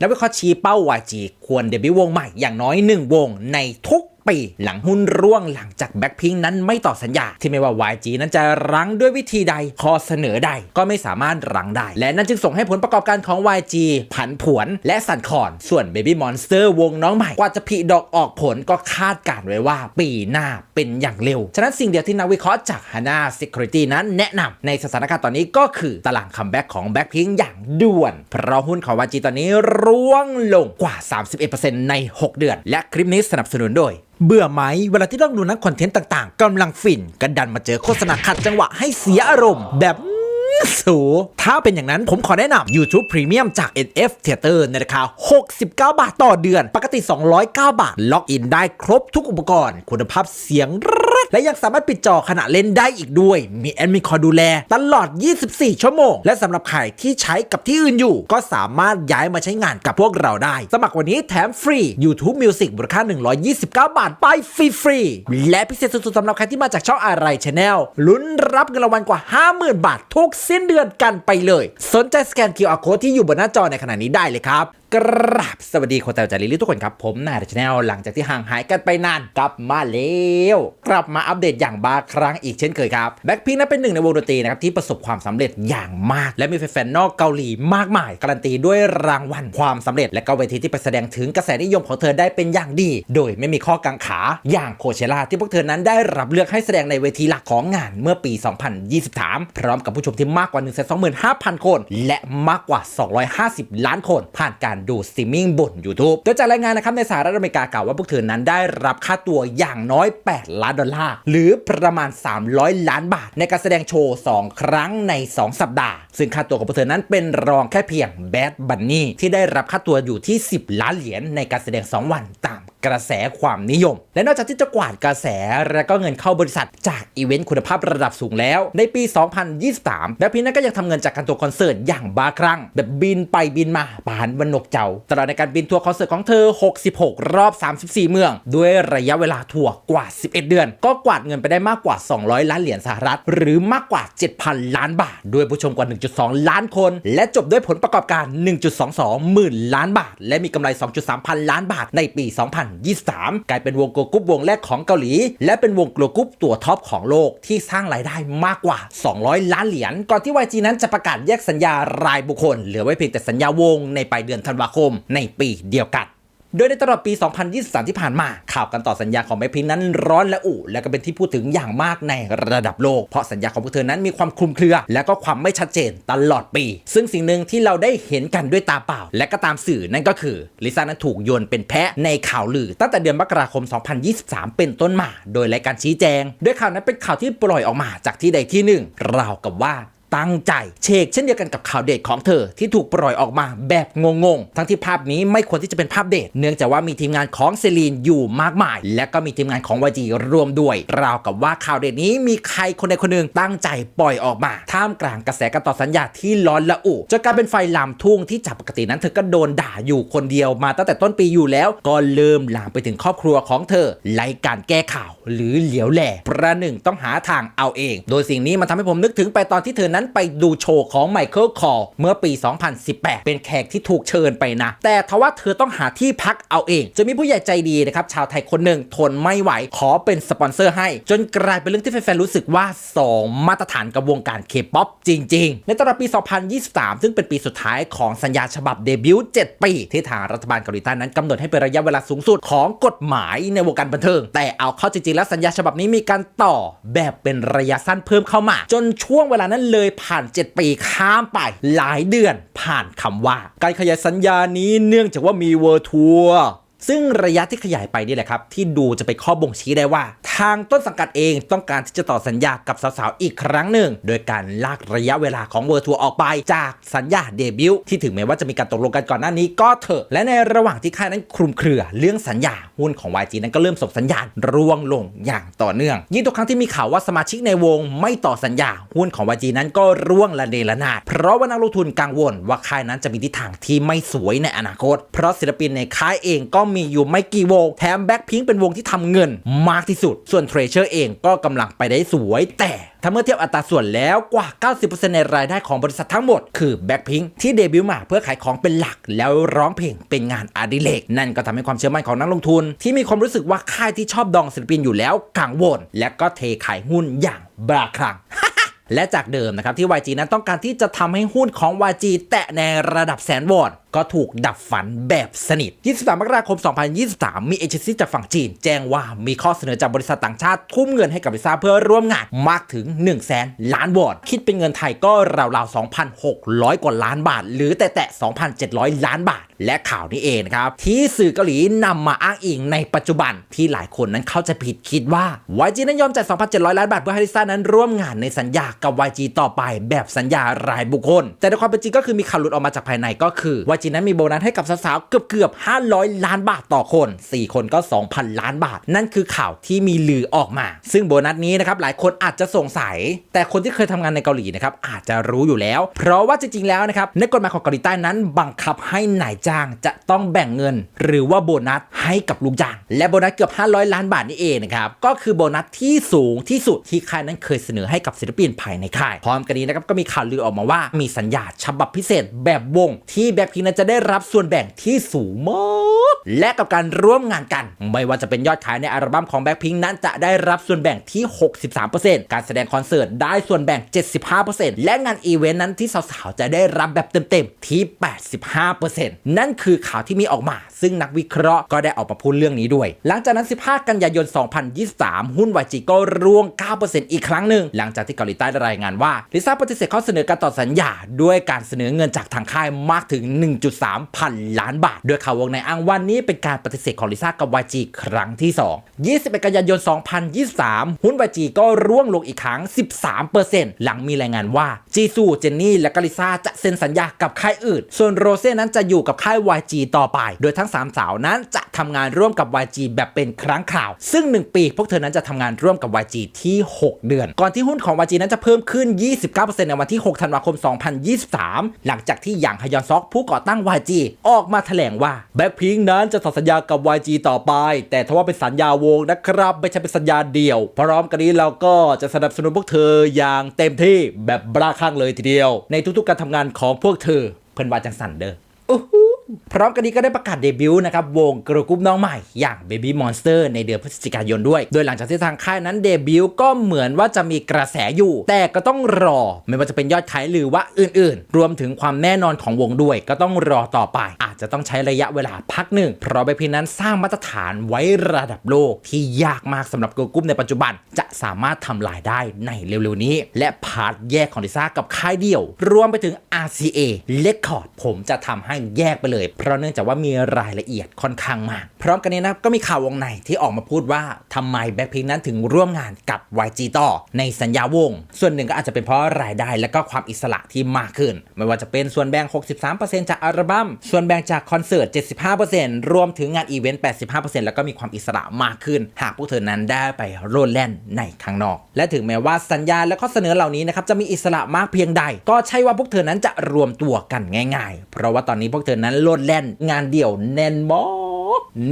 นักวิเคราะห์ชี้เป้า YG ควรเดบิวต์วงใหม่อย่างน้อย 1 วงในทุก ปี หลังหุ้นร่วงหลังจากแบ็คพิงนั้นไม่ต่อสัญญา ที่ไม่ว่า YG นั้นจะรั้งด้วยวิธีใดข้อเสนอใดก็ไม่สามารถรั้งได้ และนั่นจึงส่งให้ผลประกอบการของ YG ผันผวนและสั่นคลอน ส่วน Baby Monster วงน้องใหม่กว่าจะผลิดอกออกผลก็คาดการณ์ไว้ว่าปีหน้าเป็นอย่างเร็ว ฉะนั้นสิ่งเดียวที่นักวิเคราะห์จาก Hana Security นั้นแนะนำในสถานการณ์ตอนนี้ก็คือตลาดคัมแบ็กของ Blackpink อย่างด่วน เพราะหุ้นของ YG ตอนนี้ร่วงลงกว่า 31%ใน 6 เดือน และคลิปนี้สนับสนุนโดยเบื่อไหมเวลาที่ต้องดูนักคอนเทนต์ต่างๆกำลังฟินกันดันมาเจอโฆษณาขัดจังหวะให้เสียอารมณ์แบบ สูถ้าเป็นอย่างนั้นผมขอแนะนำ YouTube Premium จาก NF Theater ในราคา 69 บาทต่อเดือน ปกติ 209 บาท ล็อกอินได้ครบทุกอุปกรณ์ คุณภาพเสียงรัดและยังสามารถปิดจอขณะเล่นได้อีกด้วย มีแอดมินคอยดูแล ตลอด 24 ชั่วโมง และสำหรับใครที่ใช้กับที่อื่นอยู่ ก็สามารถย้ายมาใช้งานกับพวกเราได้ สมัครวันนี้แถมฟรี YouTube Music มูลค่า 129 บาท ไปฟรีฟรีๆและพิเศษสุดๆสำหรับใครที่มาจากช่องอะไรชาแนลลุ้นรับเงินรางวัลกว่า 50,000 บาททุกสิ้นเดือนกันไปเลย สนใจสแกน QR Code ที่อยู่บนหน้าจอในขณะนี้ได้เลยครับกราบสวัสดีคนแต่จารีลิทุกคนครับผมนายชาแนลหลังจากที่ห่างหายกันไปนานกลับมาแล้วกลับมาอัปเดตอย่างบาครั้งอีกเช่นเคยครับแบ็คพิงนั้นเป็นหนึ่งในวงดนตรีนะครับที่ประสบความสำเร็จอย่างมาก และมีแฟนๆนอกเกาหลีมากมาย การันตีด้วยรางวัลความสำเร็จ และก็เวทีที่ไปแสดงถึงกระแสนิยมของเธอได้เป็นอย่างดี โดยไม่มีข้อกังขาอย่างโคเชล่าที่พวกเธอนั้นได้รับเลือกให้แสดงในเวทีหลักของงานเมื่อปี 2023 พร้อมกับผู้ชมที่มากกว่า 125,000 คน และมากกว่า 250 ล้านคนผ่านการดูสตรีมมิ่งบน YouTube โดยจากรายงานนะครับในสหรัฐอเมริกากล่าวว่าพวกเธอนั้นได้รับค่าตัวอย่างน้อย 8 ล้านดอลลาร์ หรือประมาณ 300 ล้านบาท ในการแสดงโชว์ 2 ครั้งใน 2 สัปดาห์ ซึ่งค่าตัวของพวกเธอนั้นเป็นรองแค่เพียงแบดบันนี่ที่ได้รับค่าตัวอยู่ที่ 10 ล้านเหรียญในการแสดง 2 วันตาม กระแสความนิยม และนอกจากที่จะกวาดกระแสและก็เงินเข้าบริษัทจากอีเวนต์คุณภาพระดับสูงแล้ว ในปี 2023แล้วพีนั้นก็ยังทำเงินจากการตัวคอนเสิร์ตอย่างบ้าคลั่งแบบบินไปบินมาปานวันนกเจ้า ตลอดในการบินทัวร์คอนเสิร์ตของเธอ 66 รอบ 34 เมือง ด้วยระยะเวลาทัวร์กว่า 11 เดือน ก็กวาดเงินไปได้มากกว่า 200 ล้านเหรียญสหรัฐ หรือมากกว่า 7,000 ล้านบาท ด้วยผู้ชมกว่า 1.2 ล้านคน และจบด้วยผลประกอบการ 1.22 หมื่นล้านบาท และมีกำไร 2.3 พันล้านบาทในปี2023 กลายเป็นวงโกลกรุ๊ปวงแรกของเกาหลี และเป็นวงโกลกรุ๊ปตัวท็อปของโลกที่สร้างรายได้มากกว่า 200 ล้านเหรียญก่อนที่ YG นั้นจะประกาศแยกสัญญารายบุคคลเหลือไว้เพียงแต่สัญญาวงในปลายเดือนธันวาคมในปีเดียวกัน โดยในตลอดปี 2023 ที่ผ่านมา ข่าวการต่อสัญญาของแบ็คพิงนั้นร้อนและอุและก็เป็นที่พูดถึงอย่างมากในระดับโลก เพราะสัญญาของพวกเธอนั้นมีความคลุมเครือ และก็ความไม่ชัดเจนตลอดปี ซึ่งสิ่งหนึ่งที่เราได้เห็นกันด้วยตาเปล่า และก็ตามสื่อนั่นก็คือลิซ่านั้นถูกโยนเป็นแพะในข่าวลือ ตั้งแต่เดือนมกราคม 2023 เป็นต้นมา โดยรายการชี้แจง ด้วยข่าวนั้นเป็นข่าวที่ปล่อยออกมาจากที่ใดที่หนึ่งราวกับว่า ตั้งใจ เชกเช่นเดียวกันกับข่าวเดทของเธอที่ถูกปล่อยออกมาแบบงงๆ ทั้งที่ภาพนี้ไม่ควรที่จะเป็นภาพเดท เนื่องจากว่ามีทีมงานของเซรีนอยู่มากมาย และก็มีทีมงานของวจีรวมด้วย ราวกับว่าข่าวเดทนี้มีใครคนใดคนหนึ่งตั้งใจปล่อยออกมา ท่ามกลางกระแสการต่อสัญญาที่ร้อนละอุจนกลายเป็นไฟลามทุ่งที่จากปกตินั้นเธอก็โดนด่าอยู่คนเดียวมาตั้งแต่ต้นปีอยู่แล้ว ก็เริ่มลามไปถึงครอบครัวของเธอไล่การแก้ข่าว หรือเหลียวแหล่ประหนึ่งต้องหาทางเอาเอง โดยสิ่งนี้มันทำให้ผมนึกถึงไปตอนที่เธอนั้นไปดูโชว์ของไมเคิลคอร์เมื่อปี 2018 เป็นแขกที่ถูกเชิญไปนะ แต่ทว่าเธอต้องหาที่พักเอาเอง จะมีผู้ใหญ่ใจดีนะครับชาวไทยคนหนึ่งทนไม่ไหว ขอเป็นสปอนเซอร์ให้ จนกลายเป็นเรื่องที่แฟนๆรู้สึกว่า 2 มาตรฐานกับวงการเคป๊อปจริง ๆ ในตลอดปี 2023 ซึ่งเป็นปีสุดท้ายของสัญญาฉบับเดบิวต์ 7 ปี ที่ทางรัฐบาลเกาหลีใต้นั้นกำหนดให้เป็นระยะเวลาสูงสุดของกฎหมายในวงการบันเทิง แต่เอาเข้าจริงๆแล้วสัญญาฉบับนี้มีการต่อแบบเป็นระยะสั้นเพิ่มเข้ามา จนช่วงเวลานั้นเลยผ่าน 7 ปีข้ามไปหลายเดือนผ่านคำว่า การขยายสัญญานี้เนื่องจากว่ามีเวอร์ทัวร์ ซึ่งระยะที่ขยายไปนี่แหละครับ ที่ดูจะเป็นข้อบ่งชี้ได้ว่า ทางต้นสังกัดเองต้องการที่จะต่อสัญญากับสาวๆ อีกครั้งหนึ่ง โดยการลากระยะเวลาของเวอร์ทัวร์ออกไปจากสัญญาเดบิวต์ที่ถึงแม้ว่าจะมีการตกลงกันก่อนหน้านี้ก็เถอะ และในระหว่างที่ค่ายนั้นคลุมเครือเรื่องสัญญาหุ้นของ YG นั้นก็เริ่มส่งสัญญาณร่วงลงอย่างต่อเนื่อง ยิ่งทุกครั้งที่มีข่าวว่าสมาชิกในวงไม่ต่อสัญญาหุ้นของ YG นั้นก็ร่วงละเนระนาดเพราะว่านักลงทุนกังวลว่าค่ายนั้นจะมีทิศทางที่ไม่สวยในอนาคต เพราะศิลปินในค่ายเองก็มีอยู่ไม่กี่วง แถมแบ็คพิงเป็นวงที่ทำเงินมากที่สุด ส่วนเทรเชอร์เองก็กำลังไปได้สวย แต่ถ้าเมื่อเทียบอัตราส่วนแล้วกว่า 90%ในรายได้ของบริษัททั้งหมด คือแบ็คพิงที่เดบิวต์มาเพื่อขายของเป็นหลัก แล้วร้องเพลงเป็นงานอดิเรกนั่นก็ทำให้ความเชื่อมั่นของนักลงทุน ที่มีความรู้สึกว่าค่ายที่ชอบดองศิลปินอยู่แล้วกังวลและก็เทขายหุ้นอย่างบ้าคลั่งและจากเดิมนะครับที่ YG นั้นต้องการที่จะทำให้หุ้นของ YG แตะในระดับแสนวอน ก็ถูกดับฝันแบบสนิท 23 มกราคม 2023 มีเอเจนซี่จากฝั่งจีน แจ้งว่ามีข้อเสนอจากบริษัทต่างชาติ ทุ่มเงินให้กับลิซ่าเพื่อร่วมงานมากถึง 1 0 0 0 0แสนล้านวอน คิดเป็นเงินไทยก็ราวๆ 2,600 กว่าล้านบาท หรือแต่แต่2,700 ล้านบาท และข่าวนี้เองครับ ที่สื่อเกาหลีนำมาอ้างอิงในปัจจุบันที่หลายคนนั้นเข้าใจผิดคิดว่า YG นั้นยอมจ่าย2,700 ล้านบาทเพื่อให้ลิซ่านั้นร่วมงานในสัญญากับ YG ต่อไป แบบสัญญารายบุคคล แต่ในความเป็นจริงก็คือมีข่าวหลุดออกมาจากภายในก็คือ YG นั้นมีโบนัสให้กับสาวๆเกือบเกือบ500 ล้านบาทต่อคน 4 คนก็ 2,000 ล้านบาท นั่นคือข่าวที่มีลือออกมา ซึ่งโบนัสนี้นะครับหลายคนอาจจะสงสัย แต่คนที่เคยทำงานในเกาหลีนะครับอาจจะรู้อยู่แล้ว เพราะว่าจริงๆแล้วนะครับในกฎหมายของเกาหลีใต้นั้นบังคับให้นายจ้างจะต้องแบ่งเงิน หรือว่าโบนัสให้กับลูกจ้าง และโบนัสเกือบ 500 ล้านบาทนี่เองนะครับก็คือโบนัสที่สูงที่สุดที่ค่ายนั้นเคยเสนอให้กับศิลปินภายในค่าย พร้อมกันนี้นะครับก็มีข่าวลือออกมาว่ามีสัญญาฉบับพิเศษแบบวงที่แบ็คพิงค์นั้นจะได้รับส่วนแบ่งที่สูงมาก และกับการร่วมงานกัน ไม่ว่าจะเป็นยอดขายในอัลบั้มของแบ็คพิงค์นั้นจะได้รับส่วนแบ่งที่ 63%การแสดงคอนเสิร์ตได้ส่วนแบ่ง 75%และงานอีเวนต์นั้นที่สาวๆจะได้รับแบบเต็มๆที่ 85%นั่นคือข่าวที่มีออกมา ซึ่งนักวิเคราะห์ก็ได้ออกมาพูดเรื่องนี้ด้วย หลังจากนั้น 15 กันยายน 2023 หุ้น YG ก็ร่วง 9%อีกครั้งหนึ่ง หลังจากที่เกาหลีใต้ได้รายงานว่าลิซ่าปฏิเสธข้อเสนอการต่อสัญญา ด้วยการเสนอเงินจากทางค่ายมากถึง 1.3 พันล้านบาท โดยข่าววงในอ้างว่านีเป็นการปฏิเสธของลิซ่ากับ YG ครั้งที่ 2 21 กันยายน 2023 หุ้น YG ก็ร่วงลงอีกครั้ง 13%หลังมีรายงานว่า จีซู เจนนี่ และกลิซ่าจะเซ็นสัญญากับค่ายอื่น ส่วนโรเซ่นั้นจะอยู่กับค่าย YG ต่อไป โดยทั้ง 3 สาวนั้นจะทำงานร่วมกับ YG แบบเป็นครั้งคราว ซึ่ง 1 ปี พวกเธอนั้นจะทำงานร่วมกับ YG ที่ 6 เดือน ก่อนที่หุ้นของ YG นั้นจะเพิ่มขึ้น 29%ในวันที่ 6 ธันวาคม 2023 หลังจากที่หยางฮยอนซอกผู้ก่อตั้ง YG ออกมาแถลงว่าแบ็คพิงนั้นจะต่อสัญญากับ YG ต่อไป แต่ทว่าเป็นสัญญาวงนะครับ ไม่ใช่เป็นสัญญาเดี่ยว พร้อมกันนี้เราก็จะสนับสนุนพวกเธออย่างเต็มที่แบบบ้าคลั่งเลยทีเดียว ในทุกๆการทำงานของพวกเธอเพื่อนว่าจังสันเด้ออู้ พร้อมกันนี้ก็ได้ประกาศเดบิวต์นะครับวงกรุ๊ปกรุ๊ปน้องใหม่อย่าง Baby Monster ในเดือนพฤศจิกายนด้วย โดยหลังจากที่ทางค่ายนั้นเดบิวต์ก็เหมือนว่าจะมีกระแสอยู่ แต่ก็ต้องรอไม่ว่าจะเป็นยอดขายหรือว่าอื่นๆ รวมถึงความแน่นอนของวงด้วย ก็ต้องรอต่อไป อาจจะต้องใช้ระยะเวลาพักหนึ่งเพราะ b บ p นั้นสร้างมาตรฐานไว้ระดับโลกที่ยากมากสำหรับกรุ๊ปกรุ๊ปในปัจจุบันจะ สามารถทำลายได้ในเร็วๆนี้ และพาร์ทแยกของลิซ่ากับค่ายเดี่ยว รวมไปถึง RCA Record ผมจะทำให้แยกไปเลย เพราะเนื่องจากว่ามีรายละเอียดค่อนข้างมากพร้อมกันนี้นะก็มีข่าววงในที่ออกมาพูดว่าทำไมแบ็คพิงนั้นถึงร่วมงานกับ YG ต่อในสัญญาวง ส่วนหนึ่งก็อาจจะเป็นเพราะรายได้และก็ความอิสระที่มากขึ้น ไม่ว่าจะเป็นส่วนแบ่ง 63%จากอัลบั้ม ส่วนแบ่งจากคอนเสิร์ต 75%รวมถึงงานอีเวนต์ 85%แล้วก็มีความอิสระมากขึ้น หากพวกเธอนั้นได้ไปโลดแล่นในข้างนอก และถึงแม้ว่าสัญญาและข้อเสนอเหล่านี้นะครับจะมีอิสระมากเพียงใด ก็ใช่ว่าพวกเธอนั้นจะรวมตัวกันง่าย ๆ เพราะว่าตอนนี้พวกเธอนั้นโลดแล่นงานเดี่ยวแน่นบอ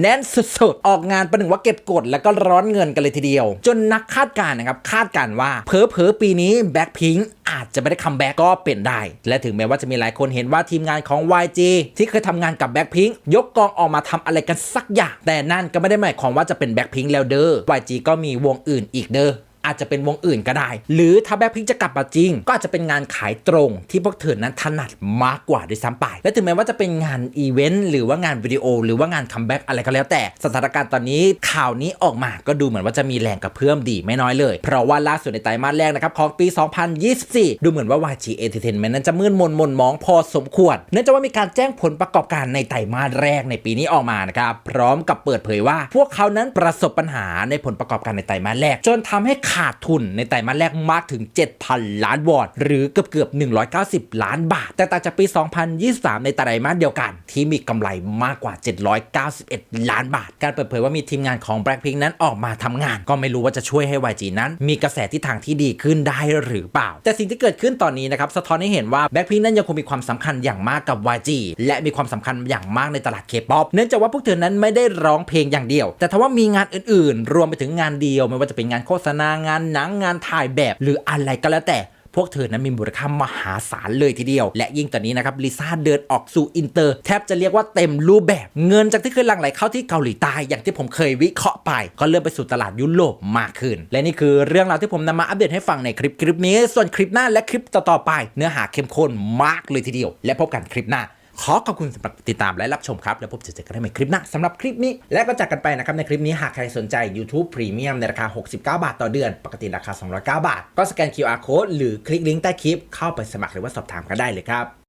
แน่นสุดๆ ออกงานประหนึ่งว่าเก็บกดแล้วก็ร้อนเงินกันเลยทีเดียว จนนักคาดการณ์นะครับ คาดการณ์ว่าเพอเพอปีนี้แบ็คพิงอาจจะไม่ได้คัมแบ็กก็เป็นได้ และถึงแม้ว่าจะมีหลายคนเห็นว่าทีมงานของ YG ที่เคยทำงานกับแบ็คพิงยกกองออกมาทำอะไรกันสักอย่าง แต่นั่นก็ไม่ได้หมายความว่าจะเป็นแบ็คพิงแล้วเด้อ YG ก็มีวงอื่นอีกเด้อ อาจจะเป็นวงอื่นก็ได้ หรือถ้าแบ็คพิงจะกลับมาจริง ก็อาจจะเป็นงานขายตรงที่พวกเธอนั้นถนัดมากกว่าด้วยซ้ำไป และถึงแม้ว่าจะเป็นงานอีเวนต์หรือว่างานวิดีโอ หรือว่างานคัมแบ็กอะไรก็แล้วแต่สถานการณ์ตอนนี้ข่าวนี้ออกมาก็ดูเหมือนว่าจะมีแรงกระเพื่อมดีไม่น้อยเลย เพราะว่าล่าสุดในไตรมาสแรกนะครับของปี 2024 ดูเหมือนว่า YG Entertainment นั้นจะมืดมนมนมองพอสมควร เนื่องจากว่ามีการแจ้งผลประกอบการในไตรมาสแรกในปีนี้ออกมานะครับพร้อมกับเปิดเผยว่า พวกเขานั้นประสบปัญหาในผลประกอบการในไตรมาสแรก จนทำให้ขาดทุนในไตรมาสแรกมากถึง 7,000 ล้านวอนหรือเกือบเกือบ 190 ล้านบาท แต่ต่างจากปี 2023 ในไตรมาสเดียวกัน ที่มีกำไรมากกว่า 791 ล้านบาท การเปิดเผยว่ามีทีมงานของ Blackpink นั้นออกมาทำงาน ก็ไม่รู้ว่าจะช่วยให้ YG นั้น มีกระแสทิศทางที่ดีขึ้นได้หรือเปล่า แต่สิ่งที่เกิดขึ้นตอนนี้นะครับสะท้อนให้เห็นว่า Blackpink นั้นยังคงมีความสำคัญอย่างมากกับ YG และมีความสำคัญอย่างมากในตลาด K-POP เนื่องจากว่าพวกเธอนั้นไม่ได้ร้องเพลงอย่างเดียว แต่ถ้าว่ามีงานอื่นๆ รวมไปถึงงานเดียวไม่ว่าจะเป็นงานโฆษณางานหนังงานถ่ายแบบ หรืออะไรก็แล้วแต่พวกเธอนั้นมีมูลค่ามหาศาลเลยทีเดียว และยิ่งตอนนี้นะครับลิซ่าเดินออกสู่อินเตอร์ แทบจะเรียกว่าเต็มรูปแบบ เงินจากที่เคยหลั่งไหลเข้าที่เกาหลีใต้อย่างที่ผมเคยวิเคราะห์ไป ก็เริ่มไปสู่ตลาดยุโรปมากขึ้น และนี่คือเรื่องราวที่ผมนำมาอัปเดตให้ฟังในคลิปคลิปนี้ ส่วนคลิปหน้าและคลิปต่อๆไป เนื้อหาเข้มข้นมากเลยทีเดียว และพบกันคลิปหน้า ขอขอบคุณสำหรับติดตามและรับชมครับ แล้วพบเจอกันใหม่คลิปหน้าสำหรับคลิปนี้ และก็จากกันไปนะครับในคลิปนี้หากใครสนใจ YouTube Premium ในราคา 69 บาทต่อเดือน ปกติราคา 209 บาท ก็สแกน QR Code หรือคลิกลิงก์ใต้คลิปเข้าไปสมัครหรือว่าสอบถามกันได้เลยครับ